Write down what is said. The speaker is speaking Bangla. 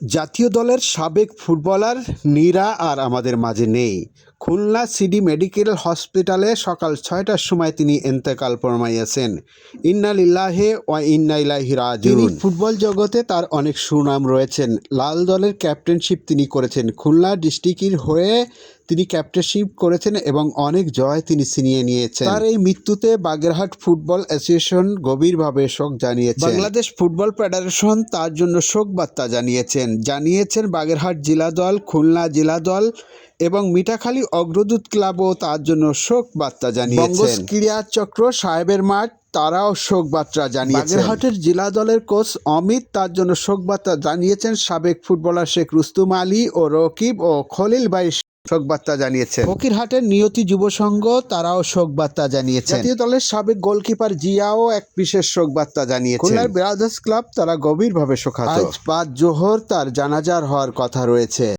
জাতীয় দলের সাবেক ফুটবলার নীরা আর আমাদের মাঝে নেই। খুলনা সিডি মেডিকেল হসপিটালে সকাল ছয়টার সময় তিনি এন্তেকাল ফরমাইয়াছেন। ইন্না লিল্লাহে ওয়া ইন্না ইলাইহি রাজিউন। ফুটবল জগতে তার অনেক সুনাম রয়েছেন। লাল দলের ক্যাপ্টেনশিপ তিনি করেছেন। খুলনা ডিস্ট্রিক্টের হয়ে তিনি ক্যাপ্টেনশিপ করেছেন এবং অনেক জয় তিনি ছিনিয়ে নিয়েছেন। তার এই মৃত্যুতে বাগেরহাট ফুটবল অ্যাসোসিয়েশন গভীরভাবে শোক জানিয়েছে বাংলাদেশ ফুটবল ফেডারেশন তার জন্য শোক বার্তা জানিয়েছেন। জানিয়েছেন বাগেরহাট জেলা দল খুলনা জেলা দল এবং মিঠাখালী অগ্রদূত ক্লাবও তার জন্য শোক বার্তা জানিয়েছেন। ক্রীড়া চক্র সাহেবের মাঠ তারাও শোক বার্তা জানিয়েছেন। বাগেরহাটের জেলা দলের কোচ অমিত তার জন্য শোক বার্তা জানিয়েছেন। সাবেক ফুটবলার শেখ রুস্তুম আলী ও রকিব ও খলিল ভাই শোক বার্তা জানিয়েছেন। ফকিরহাটের নিয়তি যুব সংঘ তারাও শোক বার্তা জানিয়েছেন। জাতীয় দলের সাবেক গোলকিপার জিয়াও এক বিশেষ শোক বার্তা জানিয়েছেন। খুলনার ব্রাদার্স ক্লাব তারা গভীরভাবে শোকাহত আজ পাঁচ জোহর তার জানাজার হওয়ার কথা রয়েছে।